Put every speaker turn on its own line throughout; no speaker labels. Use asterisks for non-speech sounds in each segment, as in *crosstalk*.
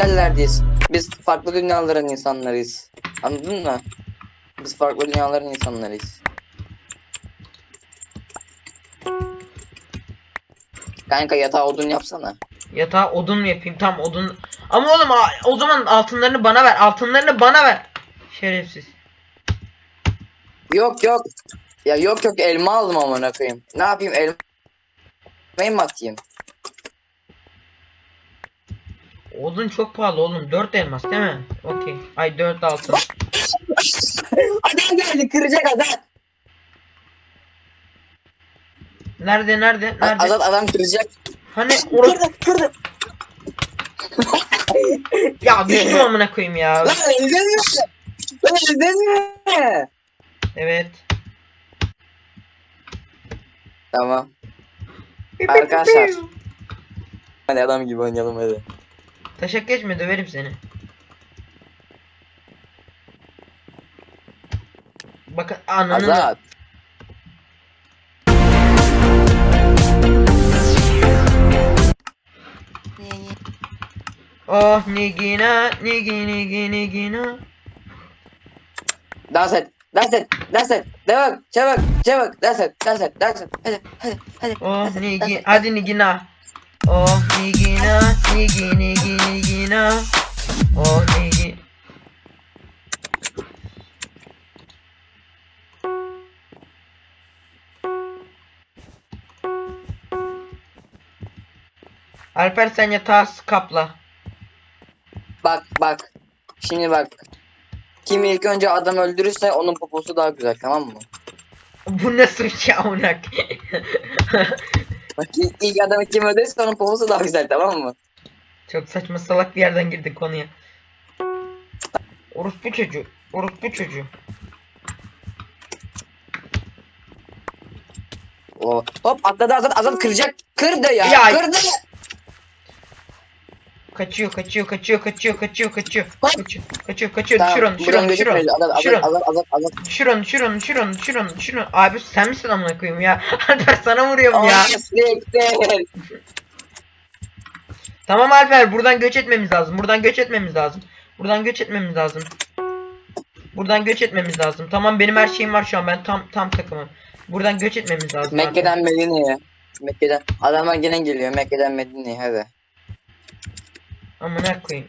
Yerlerdeyiz. Biz farklı dünyaların insanlarıyız. Anladın mı? Biz farklı dünyaların insanlarıyız. Kanka yatağı odun yapsana.
Yatağa odun mu yapayım? Tam odun. Ama oğlum o zaman altınlarını bana ver. Altınlarını bana ver. Şerefsiz.
Yok yok. Ya yok yok elma aldım amına koyayım. Ne yapayım elma elmayı mı atayım?
Odun çok pahalı oğlum. 4 elmas değil mi? Okey. Ay 4 altın.
Adam geldi kıracak adam.
Nerede nerede? Nerede?
Adam adam kıracak.
Hani orası...
Kırdı kırdı. *laughs*
Ya düştüm amına koyayım ya.
Lan öldün mü? Lan öldün mü?
Evet.
Tamam. Arkadaşlar. Hadi adam gibi oynayalım hadi.
Taşak geçme döverim seni. Bakın ananı.
Azat.
Oh nigina nigi nigi nigina.
Dans et. Dans et. Dans et. Çabuk. Çabuk. Çabuk. Dans et. Dans et. Dans et. Hadi. Hadi. Hadi.
Oh nigi hadi nigina. Oh nigina nigi nigi nigina. Oh nigi. Alper sen yatağı kapla.
Bak bak. Şimdi bak. Kim ilk önce adam öldürürse onun poposu daha güzel tamam mı?
Bu ya amına koyayım? *laughs*
Bak ilk, adamı kim öldürürse onun poposu daha güzel tamam mı?
Çok saçma salak bir yerden girdik konuya. Orospu çocuğu. Orospu çocuğu.
O hop atladı Azat Azat kıracak. Kırdı ya.
Ya-
Kırdı.
Kaçıyor, kaçıyor, kaçıyor, kaçıyor, kaçıyor, kaçıyor. Kaçıyor, kaçıyor, kaçıyor. Düşür onu, düşür onu, düşür onu. Düşür onu. Düşür onu, düşür onu, düşür onu, düşür onu, düşür onu. Abi sen misin amına koyayım ya? *laughs* Alper sana vuruyorum ya. Tamam Alper buradan göç etmemiz lazım. Buradan göç etmemiz lazım. Buradan göç etmemiz lazım. Buradan göç etmemiz lazım. Tamam benim her şeyim var şu an. Ben tam tam takımım. Buradan göç etmemiz lazım.
Mekke'den Medine'ye. Mekke'den. Adamlar gene geliyor. Mekke'den Medine'ye hadi.
Amına koyayım.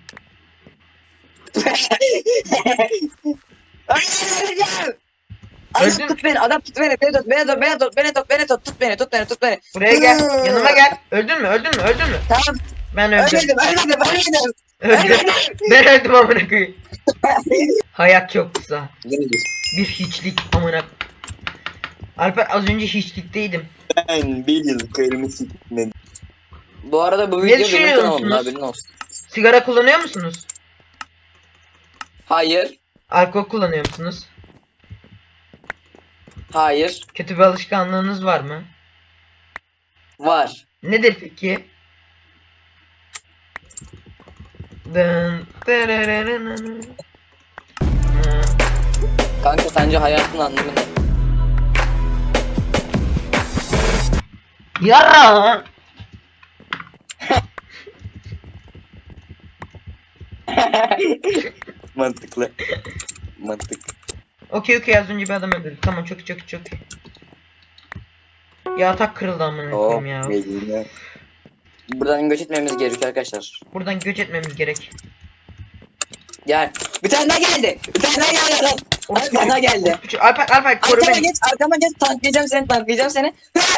Ay,
Öldün.
tut beni, adam tut beni, beni tut, beni tut, beni tut, beni tut, beni tut, tut beni, tut beni, tut beni.
Buraya gel. Yanıma gel. Öldün mü? Öldün mü? Öldün mü?
Tamam,
Ben öldüm.
ölmedim, ölmedim, ölmedim.
Öldüm. *laughs* ben öldüm amına koyayım. Hayat çok kısa. Bir hiçlik amına. Alper az önce hiçlikteydim.
Ben bir yıl karımı sikmedim. Bu arada bu
Ne
video benim
düşünüyorsunuz?
kanalımda haberin olsun.
Sigara kullanıyor musunuz?
Hayır,
Alkol kullanıyor musunuz?
hayır,
Kötü bir alışkanlığınız var mı?
var.
Nedir peki? Dın, tırırırırırı. Hı.
Kanka sence hayatın anlamı ne?
Yara! *laughs*
Mantıklı. Mantık.
Okey okey az önce bir adam öldürdü. Tamam çok iyi, çok iyi, çok iyi. Ya atak kırıldı amına
Oh,
koyayım ya.
Medine. Buradan göç etmemiz gerekiyor arkadaşlar.
Buradan göç etmemiz gerek.
Gel. Bir tane daha geldi. Bir tane daha geldi. lan. Bir tane daha geldi.
Alper Alper koru
Arkama
beni.
geç, arkama geç. Tanklayacağım seni, tanklayacağım seni. *laughs*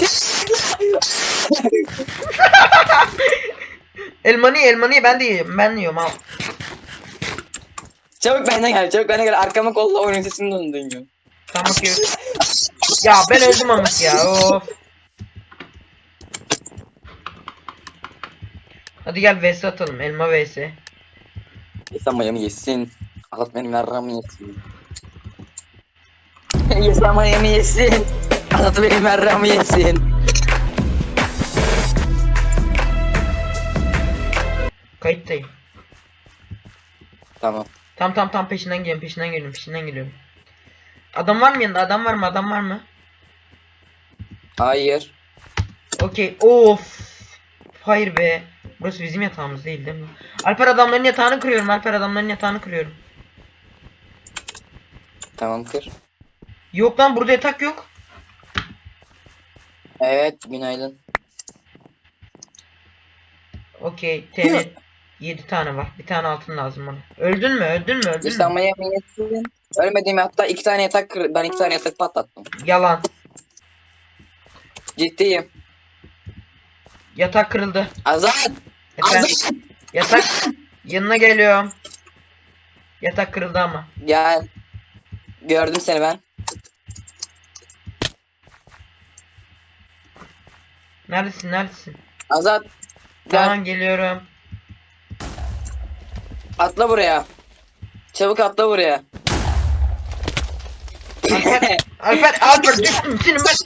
*laughs*
Elmanı ye, elmanı ye ben de yiyorum. Ben de yiyorum al.
çabuk benden gel, çabuk benden gel. Arkama kolla oyunun sesini onu duyuyorum.
Tamam bakıyor. Ya ben öldüm amık ya. Of. Hadi gel vs atalım. Elma vs.
Yesem mayamı yesin. Azat benim yarramı yesin. *laughs* Yesem mayamı yesin. Azat benim yarramı yesin.
Kayıttayım.
Tamam.
Tam tam tam peşinden geliyorum. Peşinden geliyorum. Peşinden geliyorum. Adam var mı yanında? Adam var mı? Adam var mı?
Hayır.
Okey. Of. Hayır be. Burası bizim yatağımız değil değil mi? Alper adamların yatağını kırıyorum. Alper adamların yatağını kırıyorum.
Tamam kır.
Yok lan burada yatak yok.
Evet günaydın.
Okey. TN 7 tane var. Bir tane altın lazım bana. Öldün mü? Öldün mü? Öldün mü?
İslam'a yemin etsin. Ölmediğim hatta iki tane yatak kır ben iki tane yatak patlattım.
Yalan.
Ciddiyim.
Yatak kırıldı.
Azat!
Efendim,
Azat!
yatak yanına geliyorum. Yatak kırıldı ama.
Gel. Gördüm seni ben.
Neredesin? Neredesin?
Azat. Gel.
Tamam geliyorum.
Atla buraya. Çabuk atla buraya.
Alper, Alper, Alper düştüm senin ben.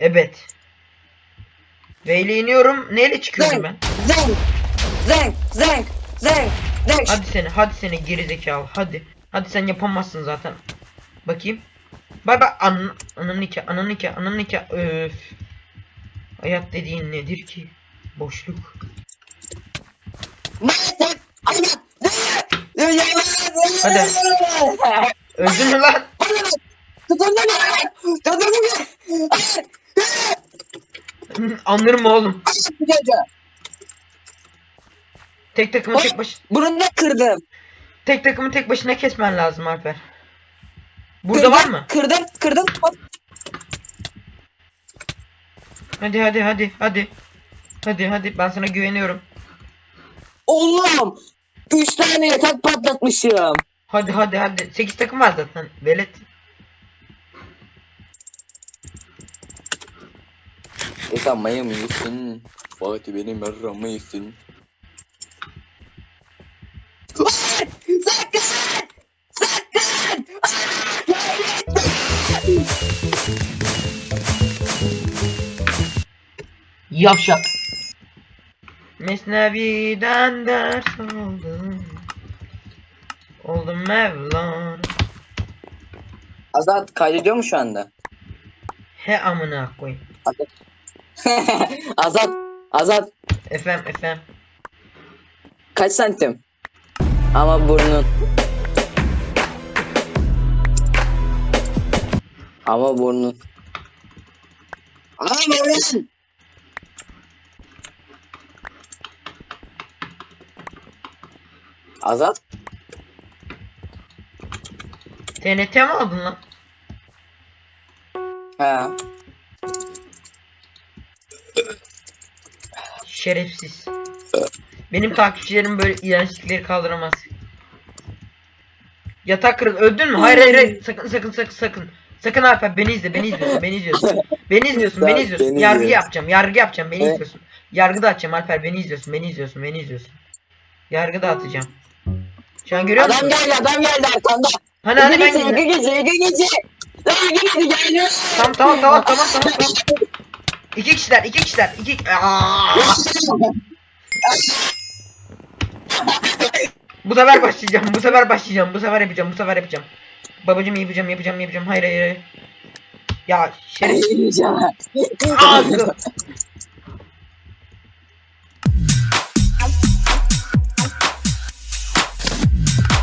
Evet. Ve ile iniyorum. Neyle çıkıyorum ben?
Zenk! Zenk! Zenk! Zenk! Zenk!
Hadi seni, hadi seni gerizekalı, hadi. Hadi sen yapamazsın zaten. Bakayım. Bay bay an ananın iki, ananın iki, ananın iki. Öf. Hayat dediğin nedir ki? Boşluk. Hadi. Öldün mü lan?
Tutun beni! Tutun beni!
Anlarım oğlum. Tek takımı tek baş
Bunu da kırdım.
tek takımı tek başına kesmen lazım Alper. Burada var mı?
Kırdım, kırdım.
Hadi hadi hadi hadi. Hadi hadi ben sana güveniyorum.
Oğlum! Üç tane yatak patlatmışım.
Hadi hadi hadi. 8 takım var zaten. Velet.
Yıkanmayı mı yesin? Fatih benim yarramı yesin. Sakın! Sakın!
Yavşak. Mesnevi'den ders aldım. Oldum Mevlana.
Azat kaydediyor mu şu anda?
He amına koyayım.
Azat, *laughs* Azat
Efem efem.
kaç santim? Ama burnun. Ama burnun. Ama burnun. Azat,
TNT mi aldın lan?
ha.
Şerefsiz. Benim takipçilerim böyle iğrençlikleri kaldıramaz. Yatak kırıl. Öldün mü? Hayır hayır hayır. Sakın sakın sakın sakın. Sakın Alper beni izle beni izliyorsun beni izliyorsun. Beni izliyorsun beni izliyorsun. Yargı yapacağım yargı yapacağım beni izliyorsun. Yargı da açacağım Alper beni izliyorsun beni izliyorsun beni izliyorsun. Yargı da atacağım. Şu an görüyor
Adam
musun?
geldi, adam geldi arkanda.
Hani hani ben
Yürü gece, gece, gece. Yürü gece, geliyor.
Tamam tamam tamam tamam tamam tamam. İki kişiler iki kişiler iki Aa! Bu sefer başlayacağım bu sefer başlayacağım bu sefer yapacağım bu sefer yapacağım. Babacım yapacağım yapacağım yapacağım hayır hayır hayır. Ya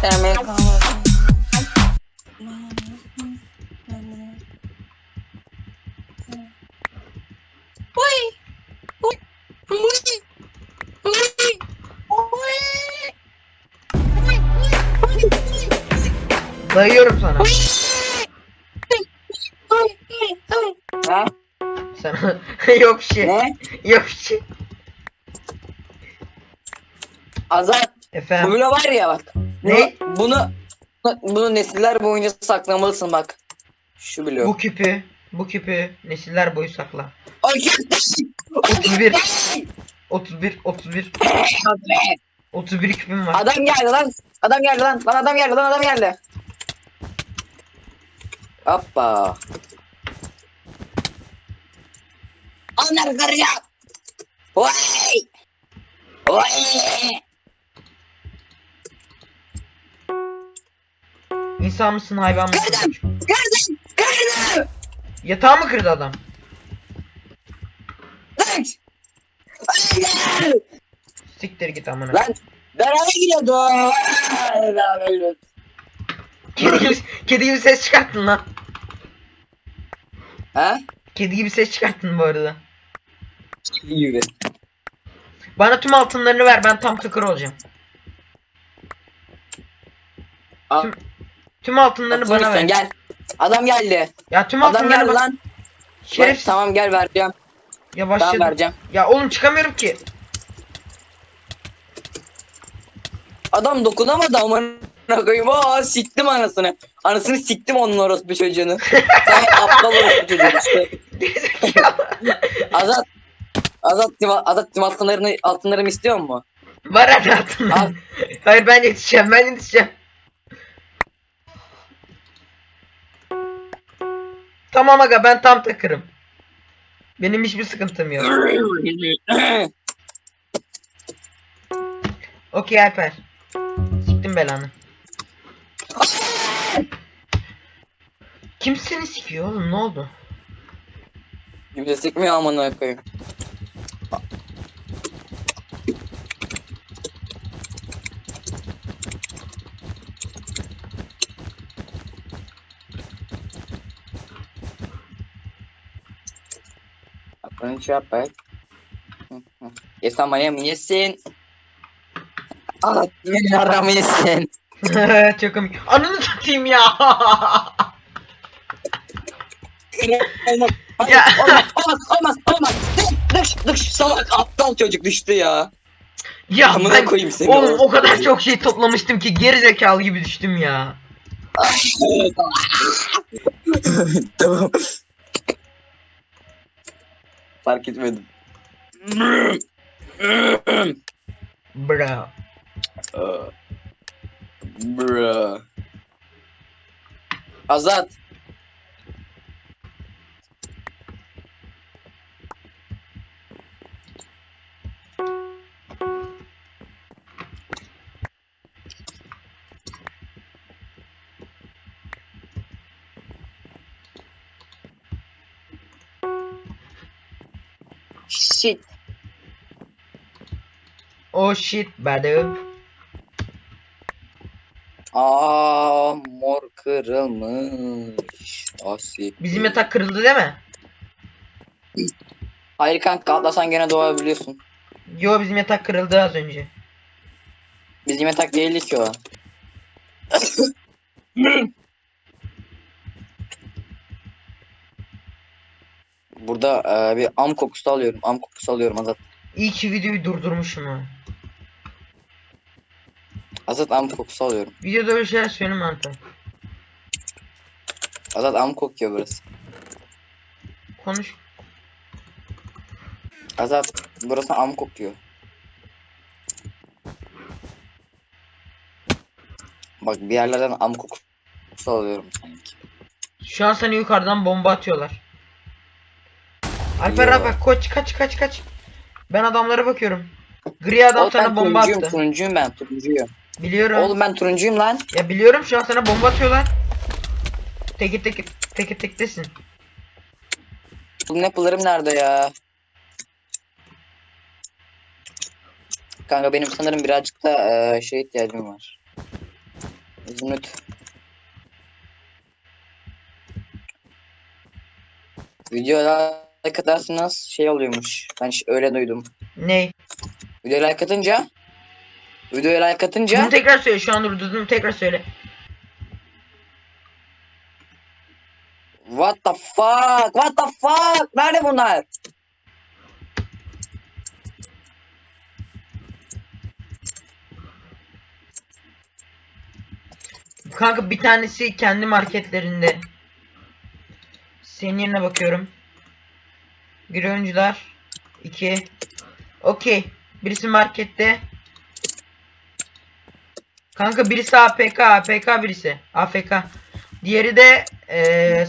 Yürüyeceğim.
ağzı.
Hemen kalmasın.
Dayıyorum sana.
Ha? *laughs*
Sana yok bir şey.
Ne?
Yok bir şey.
Azat, bu
Efendim.
bile var ya bak.
Ne?
Bunu, bunu, nesiller boyunca saklamalısın bak. Şu bloğu.
Bu küpü bu küpü nesiller boyu sakla.
O kötü.
31 31 31 31 küpüm var.
Adam geldi lan. Adam geldi lan. Lan adam geldi lan adam geldi. Hoppa. Onları kıracağım. Vay. Vay.
İnsan mısın hayvan mısın?
Kırdım. Kırdım. Kırdım.
Yatağı mı kırdı adam?
Hayır.
Siktir git amına.
Lan beraber gidiyordu. Beraber gidiyordu.
Kedi gibi, kedi gibi ses çıkarttın lan.
Ha?
Kedi gibi ses çıkarttın bu arada.
İyi gibi.
Bana tüm altınlarını ver ben tam tıkır olacağım.
Al.
Tüm, tüm altınlarını bana ver.
Gel. Adam geldi.
Ya tüm
Adam
altınlarını
geldi
bana...
lan.
Şerif
Bak, tamam gel vereceğim.
ya
Tamam vereceğim.
Ya oğlum çıkamıyorum ki.
Adam dokunamadı amına koyayım. Aa siktim anasını. Anasını siktim onun orospu çocuğunu. Sen *laughs* aptal orospu çocuğu işte. Azat. Azat tim, Azat tim altınlarını altınlarımı istiyor mu?
Var hadi altınlar.
Al.
Hayır ben yetişeceğim ben yetişeceğim. Tamam aga ben tam takırım. Benim hiçbir sıkıntım yok. Okey Alper. Siktim belanı. Kim seni sikiyor oğlum ne oldu?
Kimse sikmiyor amına koyayım. Şey yap bak. Hı, hı. Yesen maya mı yesin? Allah *laughs* beni aramı yesin.
Çok komik. Ananı satayım ya. Ya.
olmaz, olmaz, olmaz, olmaz. Düş, düş, salak aptal çocuk düştü ya.
ya
Amına
ben
koyayım seni.
oğlum o kadar çok şey toplamıştım ki geri zekalı gibi düştüm ya. *laughs*
tamam. Parque de
medo.
Bra. Uh, bra. Azat. Shit.
Oh shit bado.
Aa mor kırılmış. Asi.
Bizim yatak kırıldı değil mi?
Hayır kanka atlasan gene doğabiliyorsun.
Yo bizim yatak kırıldı az önce.
Bizim yatak değildi ki o. *laughs* Burada e, bir am kokusu alıyorum. Am kokusu alıyorum Azat.
İyi ki videoyu durdurmuşum ha.
Azat am kokusu alıyorum.
Videoda öyle şeyler söyleme Alper.
Azat am kokuyor burası.
Konuş.
Azat burası am kokuyor. Bak bir yerlerden am kokusu alıyorum sanki.
Şu an sana yukarıdan bomba atıyorlar. Alper
Yo.
abi bak koç kaç kaç kaç. Ben adamlara bakıyorum. Gri adam
Oğlum ben
sana bomba
turuncuyum,
attı.
turuncuyum ben, turuncuyum.
Biliyorum.
Oğlum ben turuncuyum lan.
Ya biliyorum şu an sana bomba atıyorlar. Teki teki teki tektesin.
Bu apple'larım nerede ya? Kanka benim sanırım birazcık da eee, şey ihtiyacım var. Zümrüt. Videoya like atarsanız şey oluyormuş. Ben ş- öyle duydum.
Ney?
Videoya like atınca Videoya like atınca
Bunu tekrar söyle şu an durdurdum tekrar söyle.
What the fuck? What the fuck? Nerede bunlar?
Kanka bir tanesi kendi marketlerinde. Senin yerine bakıyorum. Bir oyuncular. 2. Okey. Birisi markette. Kanka birisi AFK. AFK birisi. AFK. Diğeri de eee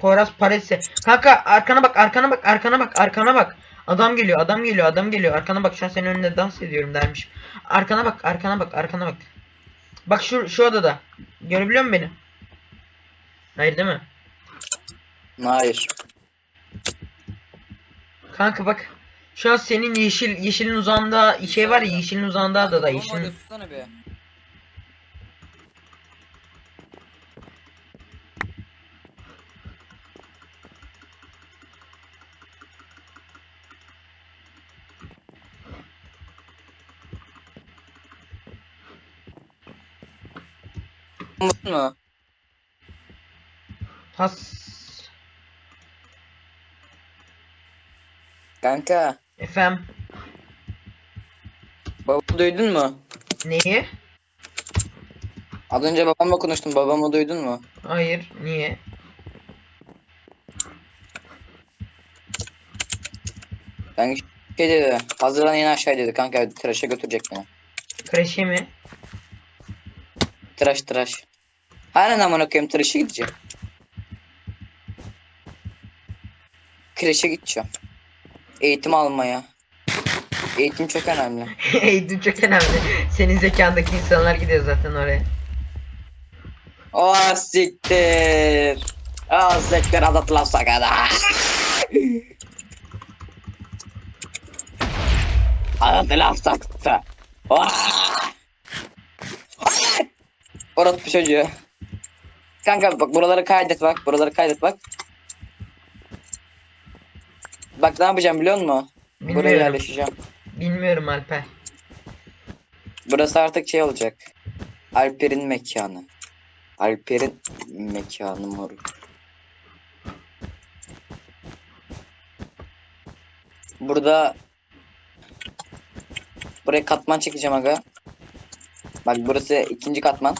Poras Paresi. Kanka arkana bak arkana bak arkana bak arkana bak. Adam geliyor adam geliyor adam geliyor. Arkana bak şu an senin önünde dans ediyorum dermiş. Arkana bak arkana bak arkana bak. Bak şu şu odada. Görebiliyor musun beni? Hayır değil mi?
Hayır.
Kanka bak. Şu an senin yeşil yeşilin uzağında şey var ya yeşilin uzağında da da yeşilin.
Mutlu mu?
Has.
Kanka.
Efem.
Babamı duydun mu?
Neyi?
Az önce babamla konuştum. Babamı duydun mu?
Hayır. Niye?
Ben şey dedi. Hazırlan yine aşağı dedi. Kanka tıraşa götürecek beni.
Kreşe mi?
Tıraş tıraş. Aynen amına koyayım tıraşa gideceğim. Kreşe gideceğim. Eğitim almaya. Eğitim çok önemli. *laughs*
Eğitim çok önemli. Senin zekandaki insanlar gidiyor zaten oraya.
Oh siktir. Oh siktir anlatılan sakada. Anlatılan sakata. Oh. Orası bir çocuğu. Kanka bak buraları kaydet bak. Buraları kaydet bak. Bak ne yapacağım biliyor musun? Buraya
Bilmiyorum.
yerleşeceğim.
Bilmiyorum Alper.
Burası artık şey olacak. Alper'in mekanı. Alper'in mekanı moruk. Burada buraya katman çekeceğim aga. Bak burası ikinci katman.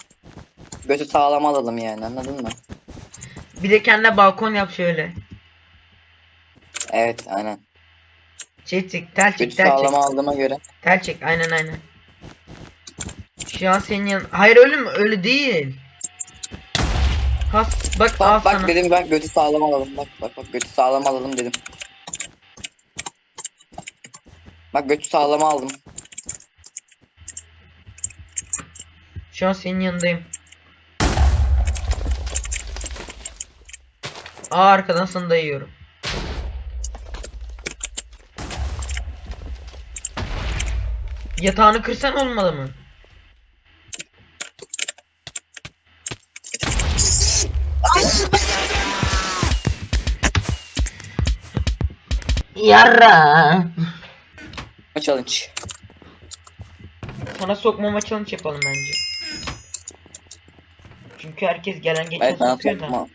Götü sağlam alalım yani anladın mı?
Bir de kendine balkon yap şöyle.
Evet aynen.
Şey çek, tel çek, tel çek.
sağlam aldığıma göre.
Tel çek, aynen aynen. Şu an senin yan... Hayır öyle mi? Öyle değil. Has, bak al
Bak bak
sana.
dedim bak götü sağlam alalım. Bak bak bak götü sağlam alalım dedim. Bak götü sağlam aldım.
Şu an senin yanındayım. Aa arkadan sana dayıyorum. Yatağını kırsan olmalı mı? Yarra.
Challenge.
Sana sokmama challenge yapalım bence. Çünkü herkes gelen geçen
bana
sokuyor da.